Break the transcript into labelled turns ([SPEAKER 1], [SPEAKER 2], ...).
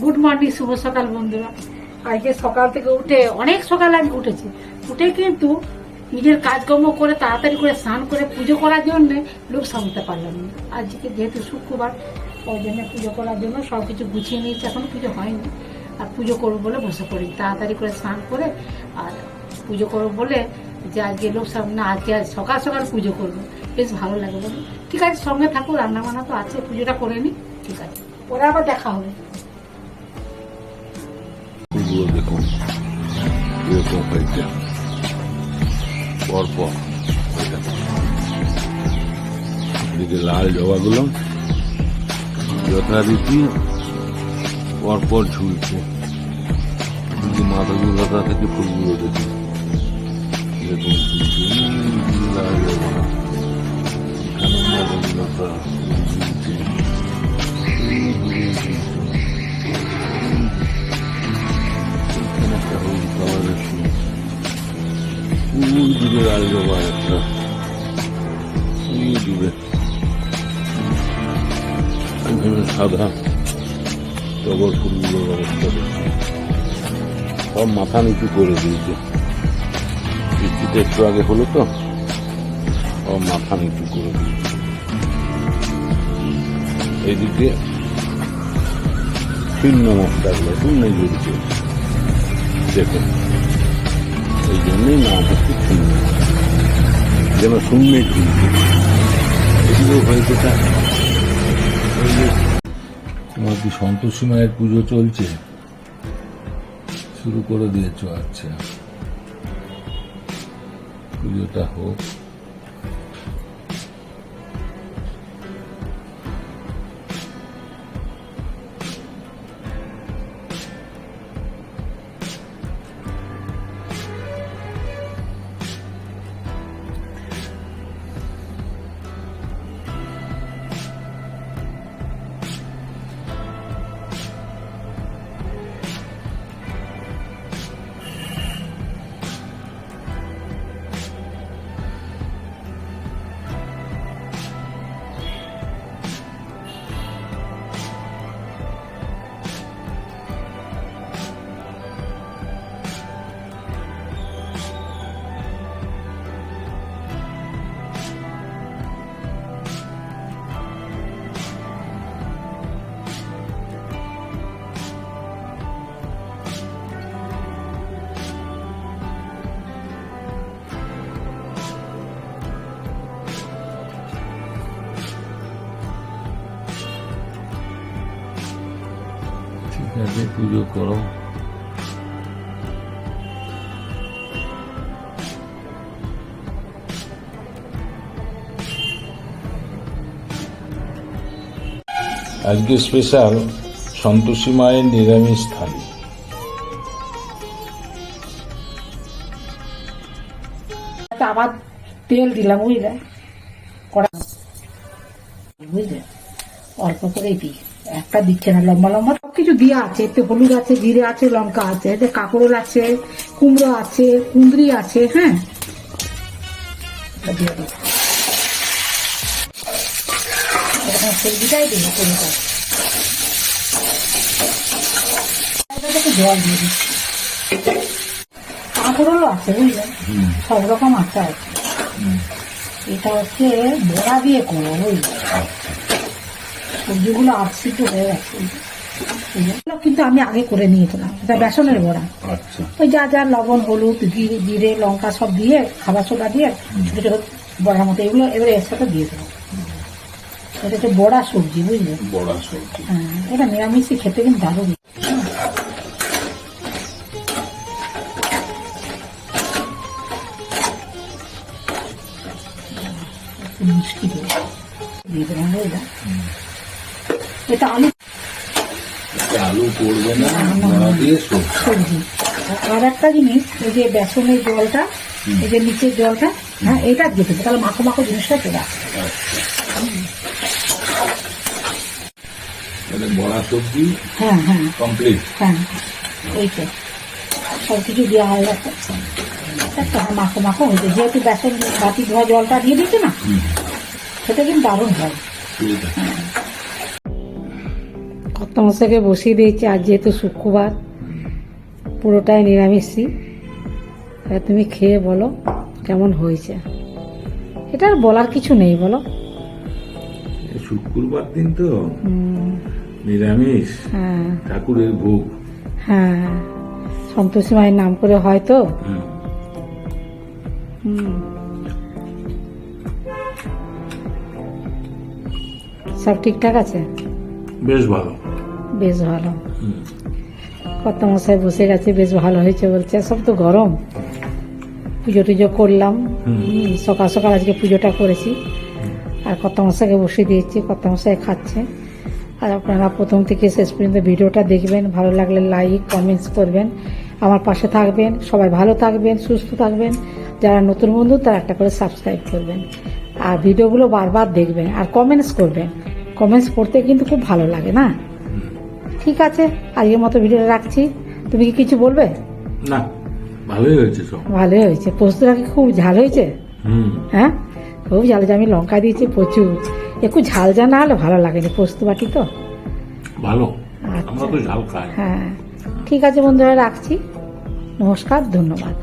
[SPEAKER 1] Good morning, শুভ সকাল বন্ধুরা। আজকে সকাল থেকে উঠে, অনেক সকাল আমি উঠেছি। উঠে কিন্তু নিজের কাজকর্ম করে তাড়াতাড়ি করে স্নান করে পুজো করার জন্য লোক সামতে পারলাম না। আজকে যেহেতু শুক্রবার ওই জন্য পুজো করার জন্য সব কিছু গুছিয়ে নিয়েছি। এখন পুজো হয়নি। আর পুজো করব বলে বসে পড়ি। তাড়াতাড়ি করে স্নান করে আর পুজো করব বলে যে আজকে লোক সামনে আজকে আজ সকাল সকাল পুজো করব। বেশ ভালো লাগে বলে। ঠিক আছে, সঙ্গে থাকুক রান্না বান্না তো আছে, পুজোটা করে নিই ঠিক আছে। ওরা আবার দেখা হবে।
[SPEAKER 2] ফুলগুলো দেখুন। এরকম হয়েছে পরপর এদিকে লাল জবাগুলো, যথারীতি পরপর ঝুলছে। এদিকে মাথাগুলোটা থেকে ফুলগুলো দেখুন। এরকম লাল জবা। এখানে ওই দূরে এখানে সাদা টগর ফুলগুলো ব্যবস্থা সব মাথা নিচু করে দিয়েছে বৃষ্টিটা একটু আগে হলো তো সব মাথা নিচু করে দিয়েছে এইদিকে শূন্য মশলাগুলো শূন্য জড়িত দেখুন এই জন্যই নাম হচ্ছে শূন্য যেন শূন্যে এগুলো হয়েছে তোমার কি সন্তোষী মায়ের পুজো চলছে? শুরু করে দিয়েছ আচ্ছা। পুজোটা হোক। ঠিক পুজো করো। আজকে স্পেশাল সন্তোষী মায়ের নিরামিষ থালি।
[SPEAKER 1] আবার তেল দিলাম, বুঝলে? কড়া বুঝলে? অল্প করেই দিই। একটা দিচ্ছে না, লম্বা লম্বা কিছু দেওয়া আছে এতে হলুদ আছে জিরে আছে লঙ্কা আছে এতে কাঁকরোল আছে কুমড়ো আছে কুঁদরি আছে হ্যাঁ? দিয়ে দিই। সবজিটাই একটু জল দিয়ে দিই আছে বুঝলেন সব রকম আচার আছে এটা হচ্ছে বড়া দিয়ে করব বুঝলি? সবজিগুলো আটসিদ্ধ হয়ে গেছে। কিন্তু আমি আগে করে নিয়েছিলাম। এটা বেসনের বড়া।
[SPEAKER 2] আচ্ছা।
[SPEAKER 1] ওই যা যা লবণ হলুদ জিরে জিরে লঙ্কা সব দিয়ে খাবার সোডা দিয়ে ছোটো ছোটো বড়ার মতো এগুলো এবারে এর সাথে দিয়ে দেবো এটা তো বড়া সবজি বুঝলে?
[SPEAKER 2] বড়া সবজি।
[SPEAKER 1] হ্যাঁ এটা নিরামিষই খেতে কিন্তু দারুণ। মিষ্টি দিয়ে এটা আলু
[SPEAKER 2] আলু পড়বে না বড়া দিয়ে সবজি।
[SPEAKER 1] সবজি। আর একটা জিনিস এই যে বেসনের জলটা এই যে নিচের জলটা হ্যাঁ এটা দিয়ে দেবো তাহলে মাখো মাখো জিনিসটা চলে আসবে
[SPEAKER 2] মানে বড়া সবজি
[SPEAKER 1] হ্যাঁ হ্যাঁ।
[SPEAKER 2] কমপ্লিট।
[SPEAKER 1] হ্যাঁ এই তো সব কিছু দেওয়া হয়ে গেছে। একটা মাখো মাখো হয়েছে যেহেতু বেসন বাটি ধোয়া জলটা দিয়ে দিচ্ছে না সেটা কিন্তু দারুণ হয়। মশাকে বসিয়ে দিয়েছি আজ যেহেতু শুক্রবার পুরোটাই নিরামিষই। এবার তুমি খেয়ে বলো কেমন হয়েছে। এটা আর বলার কিছু নেই বলো।
[SPEAKER 2] শুক্রবার দিন তো। নিরামিষ।
[SPEAKER 1] হ্যাঁ।
[SPEAKER 2] ঠাকুরের ভোগ।
[SPEAKER 1] হ্যাঁ সন্তোষী মায়ের নাম করে হয় তো। সব ঠিকঠাক আছে?
[SPEAKER 2] বেশ ভালো।
[SPEAKER 1] বেশ ভালো। কত মশাই বসে গেছে বেশ ভালো হয়েছে বলছে। সব তো গরম। পুজো টুজো করলাম। সকাল সকাল আজকে পুজোটা করেছি। আর কত মশাইকে বসিয়ে দিয়েছি কত মশাই খাচ্ছে। আর আপনারা প্রথম থেকে শেষ পর্যন্ত ভিডিওটা দেখবেন। ভালো লাগলে লাইক কমেন্টস করবেন। আমার পাশে থাকবেন। সবাই ভালো থাকবেন সুস্থ থাকবেন। যারা নতুন বন্ধু তারা একটা করে সাবস্ক্রাইব করবেন। আর ভিডিওগুলো বারবার দেখবেন। আর কমেন্টস করবেন। কমেন্টস করতে কিন্তু খুব ভালো লাগে না? ঠিক আছে আজকের মতো ভিডিওটা রাখছি। তুমি কি কিছু বলবে?
[SPEAKER 2] না ভালোই হয়েছে সব।
[SPEAKER 1] ভালোই হয়েছে। পোস্তটা কি খুব ঝাল হয়েছে? হ্যাঁ? খুব ঝাল হয়েছে। আমি লঙ্কা দিয়েছি প্রচুর। একটু ঝাল যা না হলে ভালো লাগেনি পোস্ত বাটি তো।
[SPEAKER 2] ভালো।
[SPEAKER 1] আচ্ছা।
[SPEAKER 2] আমরা তো ঝাল খাই।
[SPEAKER 1] হ্যাঁ। ঠিক আছে বন্ধুরা রাখছি। নমস্কার ধন্যবাদ।